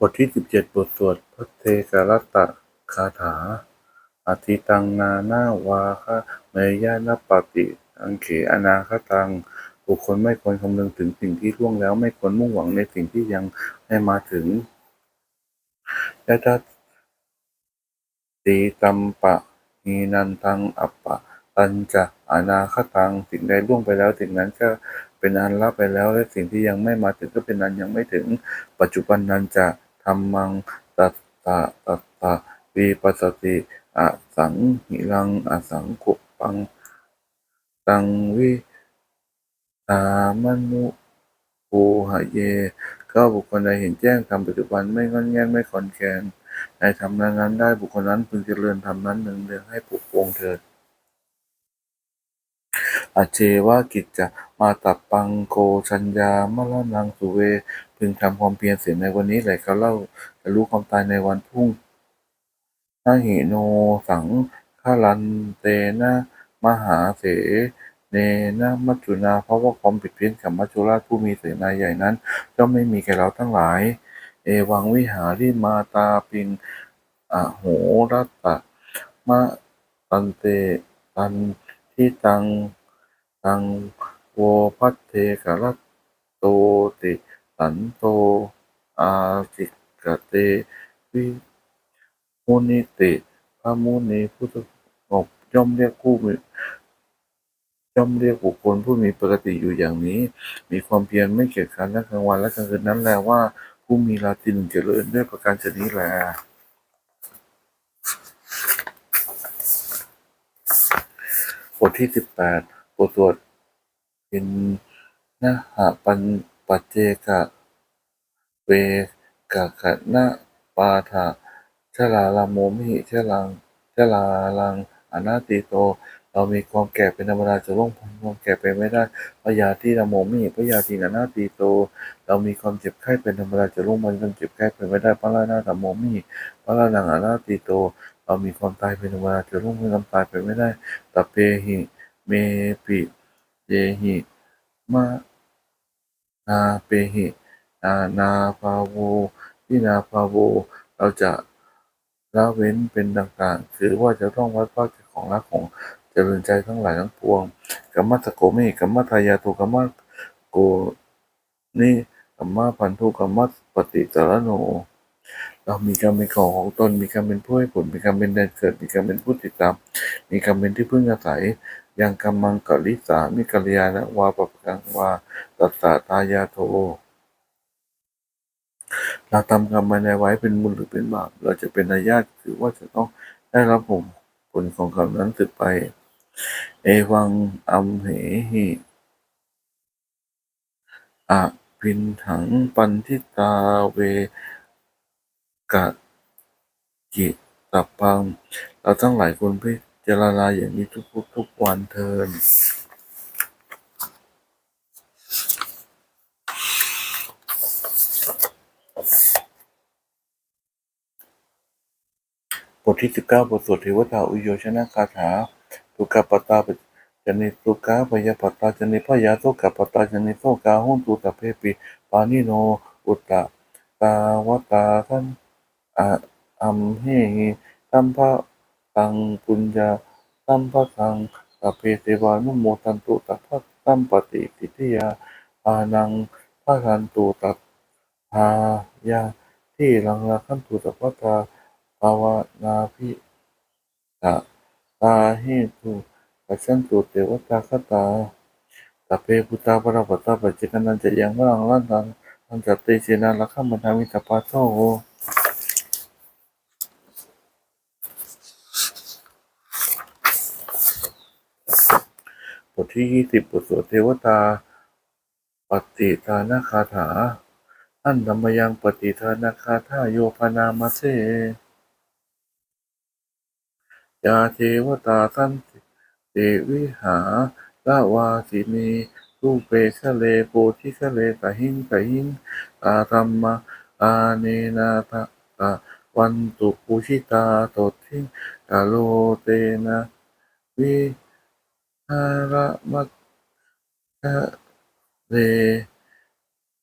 บทที่สิบเจ็ดบทสวดพระเทกรตตคาถาอธิตังนานาวาคะเมยานปฏิอังเขอนาคตัง บุคคลไม่ควรคำนึงถึงสิ่งที่ล่วงแล้ว ไม่ควรมุ่งหวังในสิ่งที่ยังไม่มาถึงยะทัติตัมปะหีนันตังอัปปะตัญจะอนาคตังสิ่งใดล่วงไปแล้วสิ่งนั้นก็เป็นอันละไปแล้วและสิ่งที่ยังไม่มาถึงก็เป็นอันยังไม่ถึง ปัจจุบันนันจะ รรมังตัตตะตัตตะวิปัสสติอสังหิรังอสังขุปัง ตังวิตามนุภูหะเยก็บุคคลใดเห็นแจ้งธรรมปัจจุบันไม่งอนแง่นไม่คอนแคนในธรรมนั้นได้บุคคลนั้นพึงเจริญธรรมนั้นหนึ่งเดืองให้ปลุกปลงเถิดอเจวากิจจะมาตับปังโกชัญญามะละนังสุเว พึงทำความเพียรเสียในวันนี้แหละเขาเล่าจะรู้ความตายในวันพรุ่งนาหิโนสังฆลันเตนะมหาเสเนนะมัจจุนาเพราะว่าความผิดเพี้ยนของมัจจุราชผู้มีเสนาใหญ่นั้นก็ไม่มีแก่เราทั้งหลาย เอวังวิหาริมาตาปิงอโหรัตตะมะตันเตตันทิตังตังโวพัตเทกะรัตโตติ สันโต อาจิกเตวิมุนิติพระมุนีผู้สงบย่อมเรียกผู้มีย่อมเรียกบุคคลผู้มีปกติอยู่อย่างนี้ มีความเพียรไม่เกียจคร้านและกลางวันและกลางคืนนั้นแลว่า ผู้มีราตรีหนึ่งเจริญด้วยประการชนี้แลบทที่สิบแปดบทสวดอินนะหะปัน ปัจเจกะเวกะขะนะปาทะชลาลาโมมิชลังชลาลังอนาติโต เรามีความแก่เป็นธรรมดาจะล่วงพ้นความแก่ไปไม่ได้พยาที่ละโมมิพยาทีอนาติโต เรามีความเจ็บไข้เป็นธรรมดาจะล่วงพ้นความเจ็บไข้ไปไม่ได้พระรานาธโมมิพระรานังอนาติโต เรามีความตายเป็นธรรมดาจะล่วงพ้นความตายไปไม่ได้ตปเปหิเมปิเยหิมะ นาเปหินานาภาโวทินาภาโว เราจะละเว้นเป็นต่างๆ คือว่าจะต้องวัดภาคของรักของเจริญใจทั้งหลายทั้งปวงกัมมัตโกเมกัมมัทายาตุกัมมัตโกนี่กัมมาพันธุกัมมัตปฏิจารโน เรามีกรรมเป็นของของตน มีกรรมเป็นผู้ให้ผล มีกรรมเป็นแดนเกิด มีกรรมเป็นผู้ติดตาม มีกรรมเป็นที่พึ่งอาศัย ยังกรรมังกลิสามิกัลยาณวาปปกังวาตัสสะตายาโทเราทำกรรมมาในไว้เป็นบุญหรือเป็นบาป เราจะเป็นอาญาตคือว่าจะต้องได้รับผลผลของกรรมนั้นสืบไป เอวังอัมเหหิอะพินถังปันทิตาเวกะจิตปัง เราทั้งหลายควรพิ จารณาอย่างนี้ทุกๆทุกวันเทินบทที่สิบเก้าบทสวดเทวตาอุโยชนะคาถาตุกปตาจนิตุกาปยปตาจนิพยาโตกปตาจนิโตกาหุนตุตะเพปิปานิโนอุตตะตาวตาทันอะอัมเฮหิตัมภะ ตังปุญญาตัมภะตังตะเพเตวานุโมทันตุตะภะตัมปติติทิยาอานังภะทันตุตัทายาที่ลังละขันตุตะภะตาภาวนาพิตะตาเหตุปัจจันตุเทวตาคตาตะเปพุตาปรปตาปัจจกนันจะยังวรังลันตังอันจัตเตเจนาลักขมันทามิตาปาโต ทที่ยี่สิบบทสวดเทวตา ปฏิทานาคาถา อันธรรมยังปฏิทานาคาถาโยพนามาเสยาเทวตาสันติเตวิหาลาวาสินีรูปเปคะเลโพธิคะเลกะหิงกะหิงตาธรรมะอาเนนาทะตะวันตุปุชิตาตทิงกะโลเตนะวิ หารมัจคะเล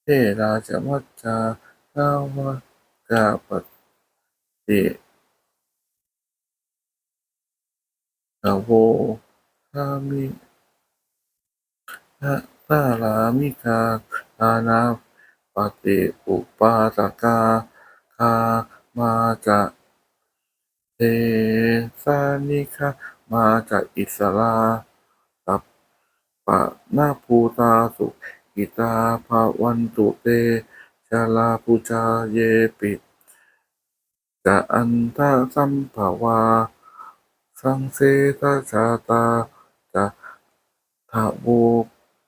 เทราจมัจจาลาวะกาปฏิกโวทามินะตาลามิกาทานาปฏิอุปาตกาคามาจะเทสานิคามาจากอิสรา ปะนาภูตาสุกิตาภาวันตุเตชาลาภูจาเยปิกะอันทาสัมภาวา สังเสตชาตาจะทะโว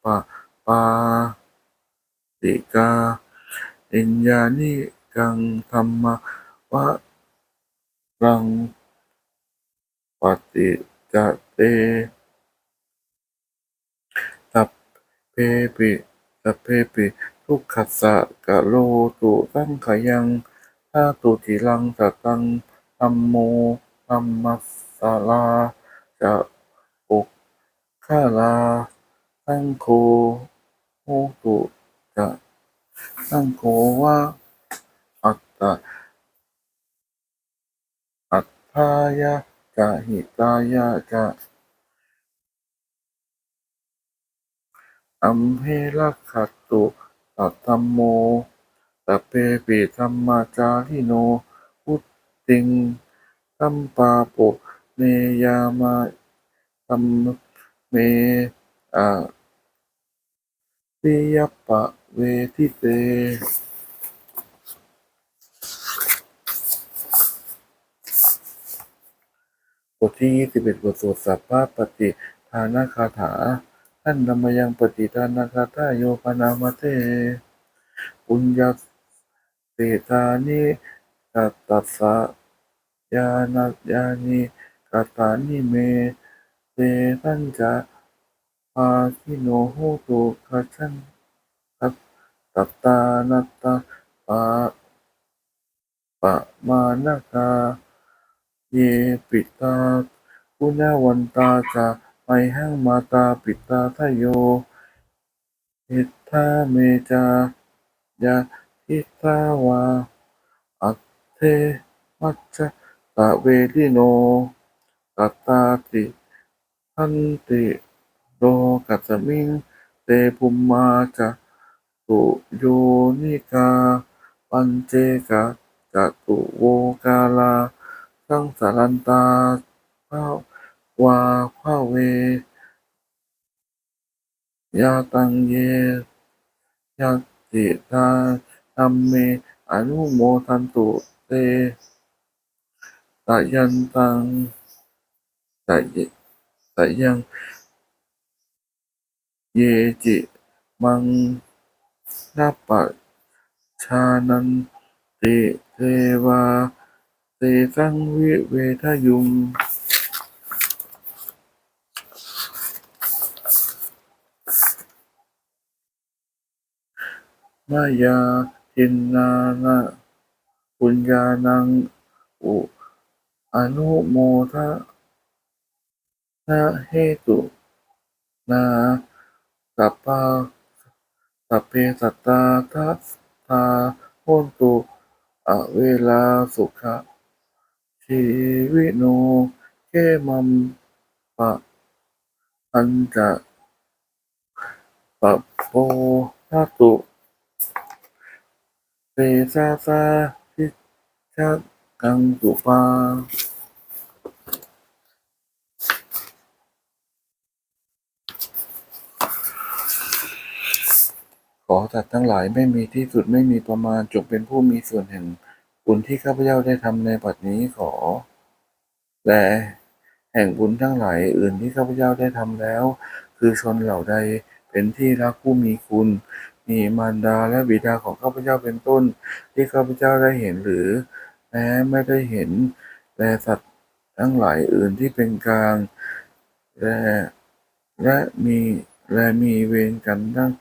ปะปาติกาอิญญานิกังธรรมวะรังปฏิจเต สัพเพ ปิสัพเพปิทุกขัสสะกะโลตุสังขยังถ้าตุทิลังสตังธัมโมธัมมัสสาลาจะปุกข้าลาสังโฆโหตุจะสังโฆวะอัตตะอัตถายะจะหิตายะจะ อัมเหรักขัตตุสัทธัมโมตเปปิธรรมาจาริโน พุตติงสัมปาปุเนยามาธัมเมอะปิยปะเวทิเตบทที่ยี่สิบเอ็ดบทสวดสัพพะปฏิทานาคาถา ท่านธรรมยังปฏิทานาคาถาโยปนามเตปุญญาเตตานิกัตตัสสะยานาญานิกัตตานิเมเตทันจะปาคิโนโหตุกัจฉันตัตตานัตตาปะปะมานาคาเยปิตาปุญญวันตาจะ ไมหังมาตาปิตาทโยหิทาเมจายาหิทาวาอัตเทมัจจตะเวริโนกัตตาติทันติโรกัสมิงเตภุมมาจะตุโยนิกา ปัญเจกะจะตุโวกาลาสังสารันตาภา วาภาเวยาตังเยยาติตาธรรมเมอนุโมทันตุเตตะยันตังตะเยตะยังเยจิมังนาปะชานันติเทวาเตสังวิเวทยุง มายาทินนานะปุญญานังอุอนุโมทะนะเหตุนาสัพพะสัพเพสัตตาทัสตาโหนตุอเวลาสุขะชีวิโนเกมัมปะอันจะปะโปทาตุ เตซาซาทิชักกังสุปาขอสัตว์ทั้งหลายไม่มีที่สุดไม่มีประมาณจงเป็นผู้มีส่วนแห่งบุญที่ข้าพเจ้าได้ทำในปัจจุนี้ขอ และแห่งบุญทั้งหลายอื่นที่ข้าพเจ้าได้ทำแล้ว คือชนเหล่าใดเป็นที่รักผู้มีคุณ มีมารดาและบิดาของข้าพเจ้าเป็นต้น ที่ข้าพเจ้าได้เห็นหรือแม้ไม่ได้เห็นและสัตว์ทั้งหลายอื่นที่เป็นกลางและและมีและมีเวรกันทั้ง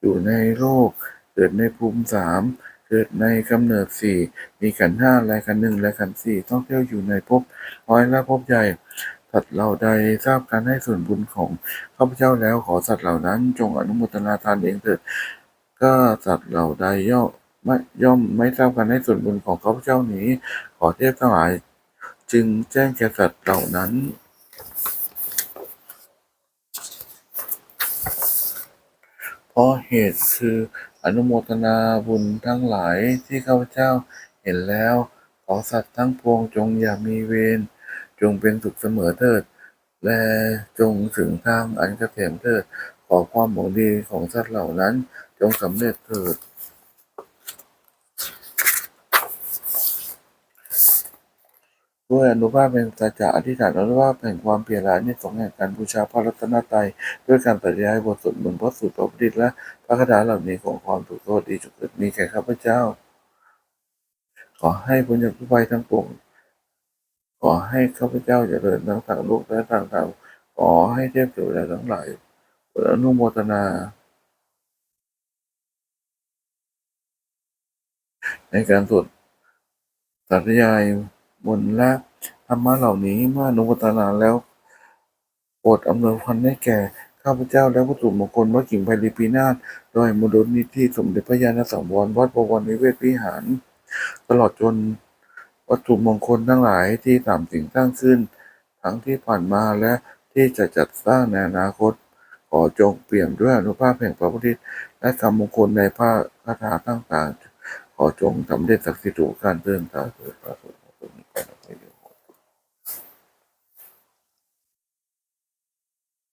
อยู่ในโลกเกิดในภูมิสามเกิดในกำเนิดสี่มีขันห้าและขันหนึ่งและขันสี่ท่องเที่ยวอยู่ในภพน้อยและภพใหญ่ สัตว์เหล่าใดทราบการให้ส่วนบุญของข้าพเจ้าแล้วขอสัตว์เหล่านั้น จงอนุโมทนาทานเองเถิดก็สัตว์เหล่าใดย่อไม่ย่อมไม่ทราบกันให้ส่วนบุญของข้าพเจ้านี้ ขอเทพทั้งหลาย จึงแจ้งแก่สัตว์เหล่านั้นเพราะเหตุคืออนุโมทนาบุญทั้งหลายที่ข้าพเจ้าเห็นแล้ว ขอสัตว์ทั้งปวงจงอย่ามีเวร จงเป็นสุขเสมอเถิด และจงถึงทางอันเกษมเถิด ขอความหวังดีของสัตว์เหล่านั้น จงสำเร็จเถิด ด้วยอนุภาพแห่งสัจจะอธิษฐานอนุภาพแห่งความเพียรและนิสงแห่งการบูชาพระรัตนตรัยด้วยการปฏิญาณบทสวดมนต์พระสูตรพระพุทธและพระคาถาเหล่านี้ของความถูกโทษดีจงเกิดมีแก่ข้าพเจ้า ขอให้พ้นจากทุกภัยทั้งปวง ขอให้ข้าพเจ้าเจริญทั้งทางโลกและทางธรรมขอให้เทพเทวดาทั้งหลายอนุโมทนา ในการสวดสาธยายมนและธรรมะเหล่านี้เมื่อนุโมทนาแล้วโปรดอำนวยพรให้แก่ข้าพเจ้าและผู้ถูกมงคลวัดกิ่งไพรีปีนาศโดยมูลนิธิสมเด็จพระญาณสังวรวัดบวรนิเวศวิหาร ตลอดจน วัตถุมงคลทั้งหลายที่ตามสิ่งสร้างขึ้น ทั้งที่ผ่านมาและที่จะจัดสร้างในอนาคต ขอจงเปลี่ยนด้วยอนุภาพแห่งพระพุทธและคำมงคลในพระคาถาต่างๆขอจงสำเร็จศักดิ์สิทธิ์ทุกการเดินทางเถิดพระพุทธ